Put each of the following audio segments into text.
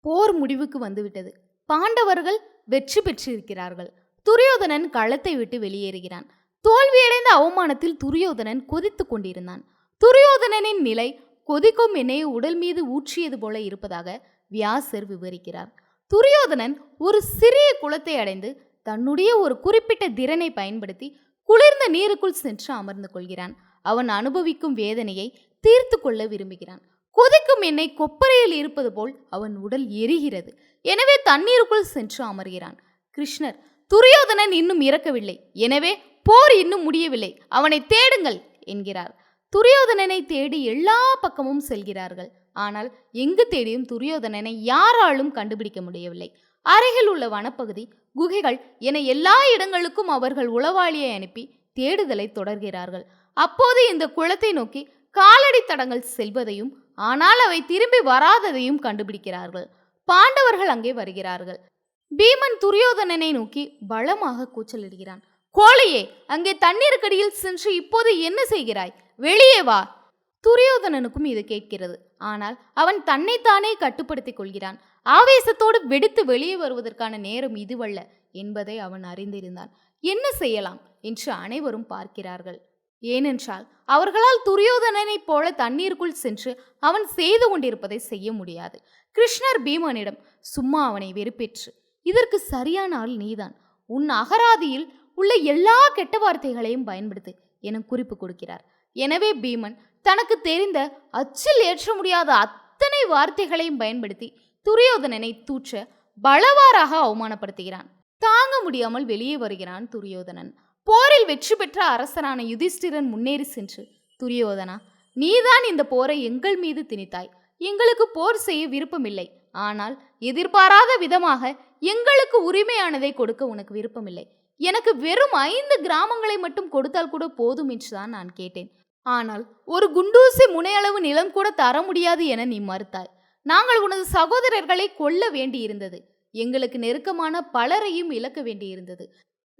போர் முடிவுக்கு வந்துவிட்டது. பாண்டவர்கள் வெற்றி பெற்றிருக்கிறார்கள். துரியோதனன் களத்தை விட்டு வெளியேறுகிறான். தோல்வியடைந்த அவமானத்தில் துரியோதனன் கொதித்துக் கொண்டிருந்தான். துரியோதனனின் நிலை கொதிக்கும் எண்ணெயை உடல் மீது ஊற்றியது போல இருப்பதாக வியாசர் விவரிக்கிறார். துரியோதனன் ஒரு சிறிய குளத்தை அடைந்து தன்னுடைய ஒரு குறிப்பிட்ட திறனை பயன்படுத்தி குளிர்ந்த நீருக்குள் சென்று அமர்ந்து கொள்கிறான். அவன் அனுபவிக்கும் வேதனையை தீர்த்து கொள்ள விரும்புகிறான். கொதிக்கும் எண்ணெய் கொப்பரையில் இருப்பது போல் அவன் உடல் எரிகிறது. எனவே தண்ணீருக்குள் சென்று அமர்கிறான். கிருஷ்ணர் துரியோதனன் இன்னும் இறக்கவில்லை. எனவே போர் இன்னும் முடியவில்லை. அவனை தேடுங்கள் என்கிறார். துரியோதனனை தேடி எல்லா பக்கமும் செல்கிறார்கள். ஆனால் எங்கு தேடியும் துரியோதனனை யாராலும் கண்டுபிடிக்க முடியவில்லை. அருகில் உள்ள வனப்பகுதி குகைகள் என எல்லா இடங்களுக்கும் அவர்கள் உளவாளியை அனுப்பி தேடுதலை தொடர்கிறார்கள். அப்போது இந்த குளத்தை நோக்கி காலடி தடங்கள் செல்வதையும் ஆனால் அவை திரும்பி வராததையும் கண்டுபிடிக்கிறார்கள். பாண்டவர்கள் அங்கே வருகிறார்கள். பீமன் துரியோதனனை நோக்கி பலமாக கூச்சலிடுகிறான். கோழையே அங்கே தண்ணீருக்கடியில் சென்று இப்போது என்ன செய்கிறாய்? வெளியே வா. துரியோதனனுக்கும் இது கேட்கிறது. ஆனால் அவன் தன்னைத்தானே கட்டுப்படுத்திக் கொள்கிறான். ஆவேசத்தோடு வெடித்து வெளியே வருவதற்கான நேரம் இதுவல்ல என்பதை அவன் அறிந்திருந்தான். என்ன செய்யலாம்? என்று அனைவரும் பார்க்கிறார்கள். ஏனென்றால் அவர்களால் துரியோதனனைப் போல தண்ணீருக்குள் சென்று அவன் செய்து கொண்டிருப்பதை செய்ய முடியாது. கிருஷ்ணர் பீமனிடம் சும்மா அவனை வெறுப்பேற்று. இதற்கு சரியான ஆள் நீதான். உன் அகராதியில் உள்ள எல்லா கெட்ட வார்த்தைகளையும் பயன்படுத்து. என குறிப்பு கொடுக்கிறார். எனவே பீமன் தனக்கு தெரிந்த அச்சில் ஏற்ற முடியாத அத்தனை வார்த்தைகளையும் பயன்படுத்தி துரியோதனனை தூற்ற பலவாறாக அவமானப்படுத்துகிறான். தாங்க முடியாமல் வெளியே வருகிறான் துரியோதனன். போரில் வெற்றி பெற்ற அரசனான யுதிஷ்டிரன் முன்னேறி சென்று. துரியோதனா நீதான் இந்த போரை எங்கள் மீது திணித்தாய். எங்களுக்கு போர் செய்ய விருப்பமில்லை. ஆனால் எதிர்பாராத விதமாக எங்களுக்கு உரிமையானதை கொடுக்க உனக்கு விருப்பமில்லை. எனக்கு வெறும் ஐந்து கிராமங்களை மட்டும் கொடுத்தால் கூட போதும் என்றுதான் நான் கேட்டேன். ஆனால் ஒரு குண்டூசி முனையளவு நிலம் கூட தர முடியாது என நீ மறுத்தாய். நாங்கள் உனது சகோதரர்களை கொல்ல வேண்டியிருந்தது. எங்களுக்கு நெருக்கமான பலரையும் இழக்க வேண்டியிருந்தது.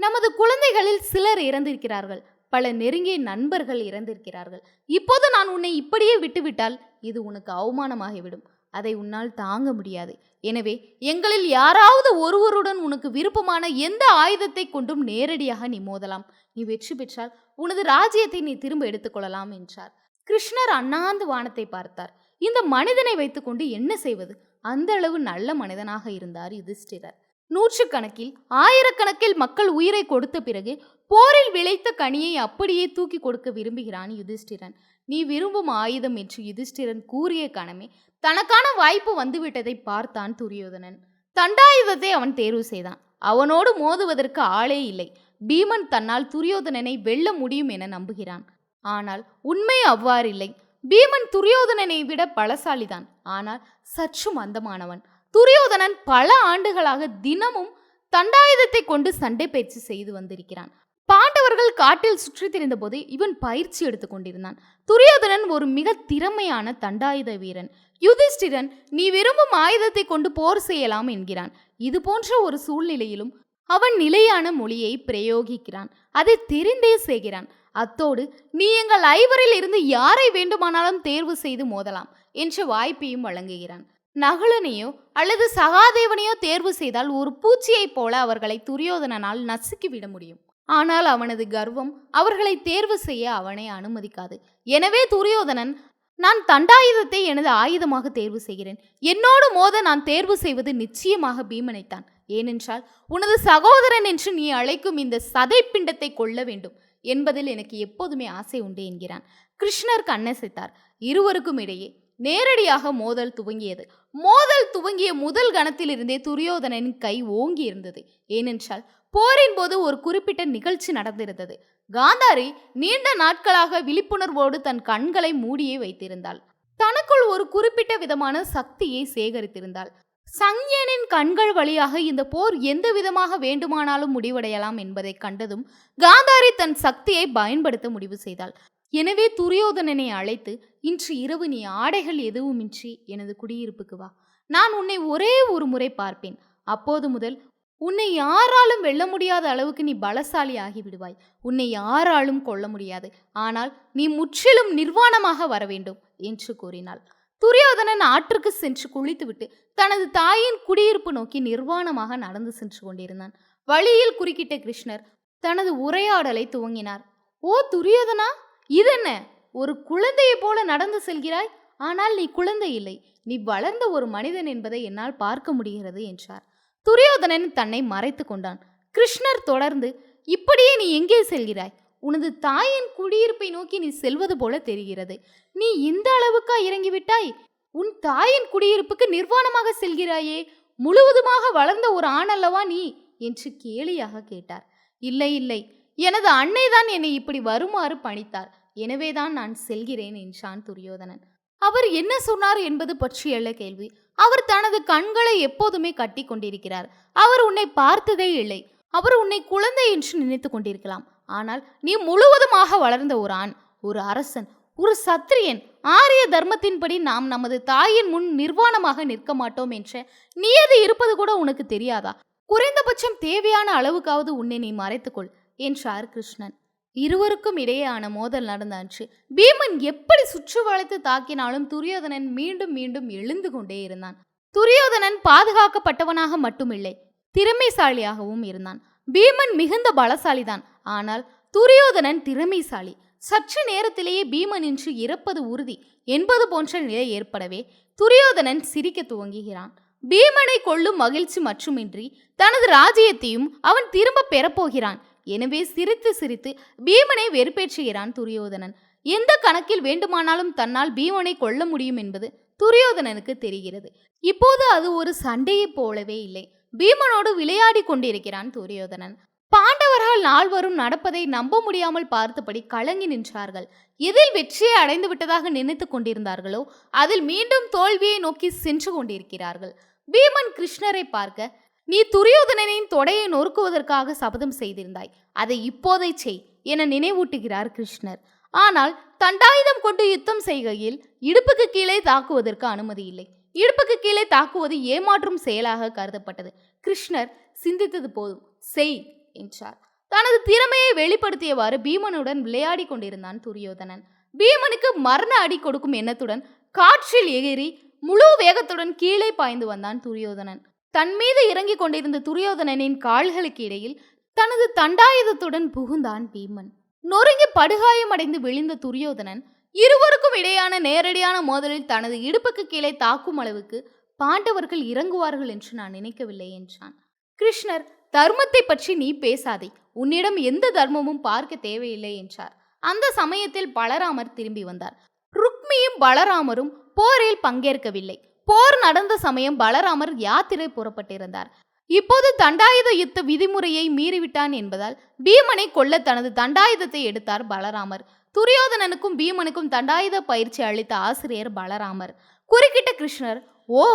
நமது குழந்தைகளில் சிலர் இறந்திருக்கிறார்கள். பல நெருங்கிய நண்பர்கள் இறந்திருக்கிறார்கள். இப்போது நான் உன்னை இப்படியே விட்டுவிட்டால் இது உனக்கு அவமானமாகிவிடும். அதை உன்னால் தாங்க முடியாது. எனவே எங்களில் யாராவது ஒருவருடன் உனக்கு விருப்பமான எந்த ஆயுதத்தை கொண்டும் நேரடியாக நீ மோதலாம். நீ வெற்றி பெற்றால் உனது ராஜ்யத்தை நீ திரும்ப எடுத்துக்கொள்ளலாம் என்றார். கிருஷ்ணர் அண்ணாந்து வானத்தை பார்த்தார். இந்த மனிதனை வைத்துக்கொண்டு என்ன செய்வது? அந்த அளவு நல்ல மனிதனாக இருந்தார் யுதிஷ்டிரர். நூற்றுக்கணக்கில் ஆயிரக்கணக்கில் மக்கள் உயிரை கொடுத்த பிறகு போரில் விளைத்த கனியை அப்படியே தூக்கி கொடுக்க விரும்புகிறான் யுதிஷ்டிரன். நீ விரும்பும் ஆயுதம் என்று யுதிஷ்டிரன் கூறிய கணமே தனக்கான வாய்ப்பு வந்துவிட்டதை பார்த்தான் துரியோதனன். தண்டாயுதத்தை அவன் தேர்வு செய்தான். அவனோடு மோதுவதற்கு ஆளே இல்லை. பீமன் தன்னால் துரியோதனனை வெல்ல முடியும் என நம்புகிறான். ஆனால் உண்மை அவ்வாறில்லை. பீமன் துரியோதனனை விட பலசாலிதான். ஆனால் சற்று மந்தமானவன் துரியோதனன் பல ஆண்டுகளாக தினமும் தண்டாயுதத்தை கொண்டு சண்டை பயிற்சி செய்து வந்திருக்கிறான். பாண்டவர்கள் காட்டில் சுற்றித் திரிந்தபோது இவன் பயிற்சி எடுத்துக் கொண்டிருந்தான். துரியோதனன் ஒரு மிக திறமையான தண்டாயுத வீரன். யுதிஷ்டிரன் நீ விரும்பும் ஆயுதத்தை கொண்டு போர் செய்யலாம் என்கிறான். இது போன்ற ஒரு சூழ்நிலையிலும் அவன் நிலையான மொழியை பிரயோகிக்கிறான். அதை தெரிந்தே செய்கிறான். அத்தோடு நீ எங்கள் ஐவரில் இருந்து யாரை வேண்டுமானாலும் தேர்வு செய்து மோதலாம் என்ற வாய்ப்பையும் வழங்குகிறான். நகுலனையோ அல்லது சகாதேவனையோ தேர்வு செய்தால் ஒரு பூச்சியைப் போல அவர்களை துரியோதனனால் நசுக்கிவிட முடியும். ஆனால் அவனது கர்வம் அவர்களை தேர்வு செய்ய அவனை அனுமதிக்காது. எனவே துரியோதனன் நான் தண்டாயுதத்தை எனது ஆயுதமாக தேர்வு செய்கிறேன். என்னோடு மோத நான் தேர்வு செய்வது நிச்சயமாக பீமனைத்தான். ஏனென்றால் உனது சகோதரன் என்று நீ அழைக்கும் இந்த சதை பிண்டத்தை கொள்ள வேண்டும் என்பதில் எனக்கு எப்போதுமே ஆசை உண்டு என்கிறான். கிருஷ்ணர் கண்ணசைத்தார். இருவருக்கும் இடையே நேரடியாக மோதல் துவங்கியது. மோதல் துவங்கிய முதல் கணத்திலிருந்தே துரியோதனனின் கை ஓங்கி இருந்தது. ஏனென்றால் போரின் போது ஒரு குறிப்பிட்ட நிகழ்ச்சி நடந்திருந்தது. காந்தாரி நீண்ட நாட்களாக விழிப்புணர்வோடு தன் கண்களை மூடியே வைத்திருந்தாள். தனக்குள் ஒரு குறிப்பிட்ட விதமான சக்தியை சேகரித்திருந்தாள். சங்யனின் கண்கள் வழியாக இந்த போர் எந்த விதமாக வேண்டுமானாலும் முடிவடையலாம் என்பதை கண்டதும் காந்தாரி தன் சக்தியை பயன்படுத்த முடிவு செய்தாள். எனவே துரியோதனனை அழைத்து இன்று இரவு நீ ஆடைகள் எதுவுமின்றி எனது குடியிருப்புக்கு வா. நான் உன்னை ஒரே ஒரு முறை பார்ப்பேன். அப்போது முதல் உன்னை யாராலும் வெல்ல முடியாத அளவுக்கு நீ பலசாலி ஆகிவிடுவாய். உன்னை யாராலும் கொல்ல முடியாது. ஆனால் நீ முற்றிலும் நிர்வாணமாக வர வேண்டும் என்று கூறினாள். துரியோதனன் ஆற்றுக்கு சென்று குளித்துவிட்டு தனது தாயின் குடியிருப்பு நோக்கி நிர்வாணமாக நடந்து சென்று கொண்டிருந்தான். வழியில் குறுக்கிட்ட கிருஷ்ணர் தனது உரையாடலை துவங்கினார். ஓ துரியோதனா! இதென்ன? ஒரு குழந்தையைப் போல நடந்து செல்கிறாய் ஆனால் நீ குழந்தை இல்லை. நீ வளர்ந்த ஒரு மனிதன் என்பதை என்னால் பார்க்க முடிகிறது என்றார். துரியோதனன் தன்னை மறைத்து கொண்டான். கிருஷ்ணர் தொடர்ந்து இப்படியே நீ எங்கே செல்கிறாய்? உனது தாயின் குடியிருப்பை நோக்கி நீ செல்வது போல தெரிகிறது. நீ இந்த அளவுக்கா இறங்கிவிட்டாய்? உன் தாயின் குடியிருப்புக்கு நிர்வாணமாக செல்கிறாயே? முழுவதுமாக வளர்ந்த ஒரு ஆண் அல்லவா நீ? என்று கேலியாக கேட்டார். இல்லை இல்லை. எனது அன்னைதான் என்னை இப்படி வருமாறு பணித்தார் எனவேதான் நான் செல்கிறேன் என்றான் துரியோதனன். அவர் என்ன சொன்னார் என்பது பற்றியல்ல கேள்வி. அவர் தனது கண்களை எப்போதுமே கட்டி கொண்டிருக்கிறார். அவர் உன்னை பார்த்ததே இல்லை. அவர் உன்னை குழந்தை என்று நினைத்து கொண்டிருக்கலாம். ஆனால் நீ முழுவதுமாக வளர்ந்த ஒரு ஆண் ஒரு அரசன் ஒரு சத்திரியன். ஆரிய தர்மத்தின்படி நாம் நமது தாயின் முன் நிர்வாணமாக நிற்க மாட்டோம் என்ற நியதி இருப்பது கூட உனக்கு தெரியாதா? குறைந்தபட்சம் தேவையான அளவுக்காவது உன்னை நீ மறைத்துக்கொள் என்றார் கிருஷ்ணன். இருவருக்கும் இடையேயான மோதல் நடந்தாச்சு. பீமன் எப்படி சுற்று வளைத்து தாக்கினாலும் துரியோதனன் மீண்டும் மீண்டும் எழுந்து கொண்டே இருந்தான். துரியோதனன் பாதுகாக்கப்பட்டவனாக மட்டுமில்லை திறமைசாலியாகவும் இருந்தான். பீமன் மிகுந்த பலசாலிதான் ஆனால் துரியோதனன் திறமைசாலி. சற்று நேரத்திலேயே பீமன் இன்று இறப்பது உறுதி என்பது போன்ற நிலை ஏற்படவே துரியோதனன் சிரிக்க துவங்குகிறான். பீமனை கொள்ளும் மகிழ்ச்சி மட்டுமின்றி தனது ராஜ்யத்தையும் அவன் திரும்ப பெறப்போகிறான் எனவே சிரித்து சிரித்து பீமனை வெறுப்பேற்றுகிறான் துரியோதனன். எந்த கணக்கில் வேண்டுமானாலும் தன்னால் பீமனை கொல்ல முடியும் என்பது துரியோதனனுக்கு தெரிகிறது. இப்போது அது ஒரு சண்டையைப் போலவே இல்லை. பீமனோடு விளையாடி கொண்டிருக்கிறான் துரியோதனன். பாண்டவர்கள் நால்வரும் நடப்பதை நம்ப முடியாமல் பார்த்தபடி கலங்கி நின்றார்கள். எதில் வெற்றியை அடைந்து விட்டதாக நினைத்து கொண்டிருந்தார்களோ அதில் மீண்டும் தோல்வியை நோக்கி சென்று கொண்டிருக்கிறார்கள். பீமன் கிருஷ்ணரை பார்க்க நீ துரியோதனனின் தொடையை நொறுக்குவதற்காக சபதம் செய்திருந்தாய். அதை இப்போதை செய் என நினைவூட்டுகிறார் கிருஷ்ணர். ஆனால் தண்டாயுதம் கொண்டு யுத்தம் செய்கையில் இடுப்புக்கு கீழே தாக்குவதற்கு அனுமதி இல்லை. இடுப்புக்கு கீழே தாக்குவது ஏமாற்றும் செயலாக கருதப்பட்டது. கிருஷ்ணர் சிந்தித்தது போதும். செய் என்றார். தனது திறமையை வெளிப்படுத்தியவாறு பீமனுடன் விளையாடி கொண்டிருந்தான் துரியோதனன். பீமனுக்கு மரண அடி கொடுக்கும் எண்ணத்துடன் காற்றில் எகிரி முழு வேகத்துடன் கீழே பாய்ந்து வந்தான் துரியோதனன். தன் மீது இறங்கிக் கொண்டிருந்த துரியோதனனின் கால்களுக்கு இடையில் தனது தண்டாயுதத்துடன் புகுந்தான் பீமன். நொறுங்கி படுகாயமடைந்து விழுந்த துரியோதனன் இருவருக்கும் இடையான நேரடியான மோதலில் தனது இடுப்புக்கு கீழே தாக்கும் அளவுக்கு பாண்டவர்கள் இறங்குவார்கள் என்று நான் நினைக்கவில்லை என்றான். கிருஷ்ணர் தர்மத்தை பற்றி நீ பேசாதே. உன்னிடம் எந்த தர்மமும் பார்க்க தேவையில்லை என்றார். அந்த சமயத்தில் பலராமர் திரும்பி வந்தார். ருக்மியும் பலராமரும் போரில் பங்கேற்கவில்லை. போர் நடந்த சமயம் பலராமர் யாத்திரை புறப்பட்டிருந்தார். இப்போது தண்டாயுத யுத்த விதிமுறையை மீறிவிட்டான் என்பதால் பீமனை கொல்ல தனது தண்டாயுதத்தை எடுத்தார் பலராமர். துரியோதனனுக்கும் பீமனுக்கும் தண்டாயுத பயிற்சி அளித்த ஆசிரியர் பலராமர். குறுக்கிட்ட கிருஷ்ணர் ஓ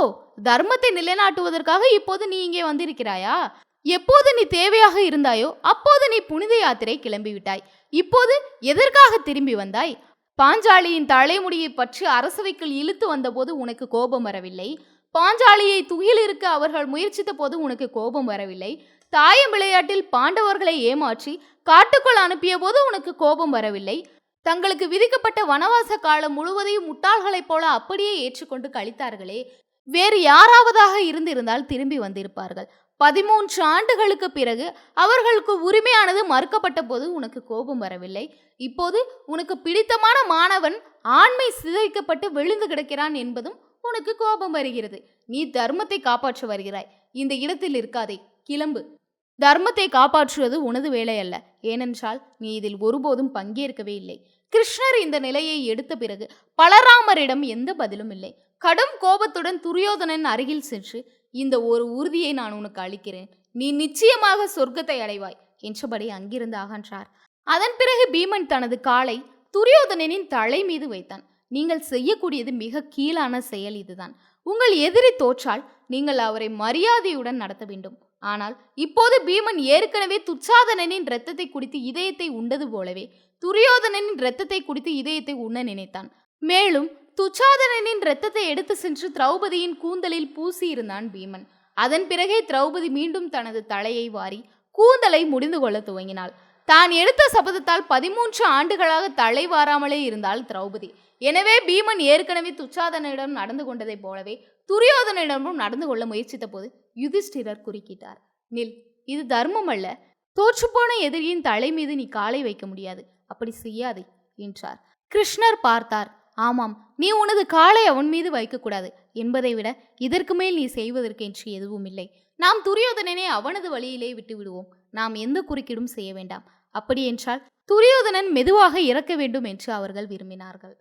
தர்மத்தை நிலைநாட்டுவதற்காக இப்போது நீ இங்கே வந்திருக்கிறாயா? எப்போது நீ தேவையாக இருந்தாயோ அப்போது நீ புனித யாத்திரை கிளம்பிவிட்டாய். இப்போது எதற்காக திரும்பி வந்தாய்? பாஞ்சாலியின் தலைமுடியை பற்றி அரசவைக்குள் இழுத்து வந்தபோது உனக்கு கோபம் வரவில்லை. பாஞ்சாலியை துயிலிருக்க அவர்கள் முயற்சித்த போது உனக்கு கோபம் வரவில்லை. தாயம் விளையாட்டில் பாண்டவர்களை ஏமாற்றி காட்டுக்குள் அனுப்பிய போது உனக்கு கோபம் வரவில்லை. தங்களுக்கு விதிக்கப்பட்ட வனவாச காலம் முழுவதையும் முட்டாள்களைப் போல அப்படியே ஏற்றுக்கொண்டு கழித்தார்களே. வேறு யாராவதாக இருந்திருந்தால் திரும்பி வந்திருப்பார்கள். பதிமூன்று ஆண்டுகளுக்கு பிறகு அவர்களுக்கு உரிமையானது மறுக்கப்பட்ட போது உனக்கு கோபம் வரவில்லை. இப்போது உனக்கு பிடித்தமான மாணவன் ஆண்மை சிதைக்கப்பட்டு விழுந்து கிடக்கிறான் என்பதும் உனக்கு கோபம் வருகிறது. நீ தர்மத்தை காப்பாற்ற வருகிறாய். இந்த இடத்தில் இருக்காதே கிளம்பு. தர்மத்தை காப்பாற்றுவது உனது வேலை அல்ல ஏனென்றால் நீ இதில் ஒருபோதும் பங்கேற்கவே இல்லை. கிருஷ்ணர் இந்த நிலையை எடுத்த பிறகு பலராமரிடம் எந்த பதிலும் இல்லை. கடும் கோபத்துடன் துரியோதனன் அருகில் சென்று இந்த ஒரு உறுதியை நான் உனக்கு அளிக்கிறேன். நீ நிச்சயமாக சொர்க்கத்தை அடைவாய் என்றபடி அங்கிருந்து அகன்றார். அதன் பிறகு பீமன் தனது காலை துரியோதனனின் தலை மீது வைத்தான். நீங்கள் செய்யக்கூடியது மிக கீழான செயல் இதுதான். உங்கள் எதிரி தோற்றால் நீங்கள் அவரை மரியாதையுடன் நடத்த வேண்டும். ஆனால் இப்போது பீமன் ஏற்கனவே துச்சாதனனின் இரத்தத்தை குடித்து இதயத்தை உண்டது போலவே துரியோதனனின் இரத்தத்தை குடித்து இதயத்தை உண்ண நினைத்தான். மேலும் துச்சாதனனின் இரத்தத்தை எடுத்து சென்று திரௌபதியின் கூந்தலில் பூசியிருந்தான் பீமன். அதன் பிறகே திரௌபதி மீண்டும் தனது தலையை வாரி கூந்தலை முடிந்து கொள்ள துவங்கினாள். தான் எடுத்த சபதத்தால் பதிமூன்று ஆண்டுகளாக தலை வாராமலே இருந்தாள் திரௌபதி. எனவே பீமன் ஏற்கனவே துச்சாதனிடம் நடந்து கொண்டதைப் போலவே துரியோதனிடமும் நடந்து கொள்ள முயற்சித்த போது யுதிஷ்டிரர் குறுக்கிட்டார். நில் இது தர்மம் அல்ல. தோற்றுப்போன எதிரியின் தலை மீது நீ காலை வைக்க முடியாது. அப்படி செய்யாதே என்றார். கிருஷ்ணர் பார்த்தார். ஆமாம் நீ உனது காலை அவன் மீது வைக்கக்கூடாது. என்பதை விட இதற்கு மேல் நீ செய்வதற்கென்று எதுவும் இல்லை. நாம் துரியோதனனை அவனது வழியிலே விட்டு விடுவோம் நாம் எந்த குறுக்கீடும் செய்ய வேண்டாம். அப்படியென்றால் துரியோதனன் மெதுவாக இறக்க வேண்டும் என்று அவர்கள் விரும்பினார்கள்.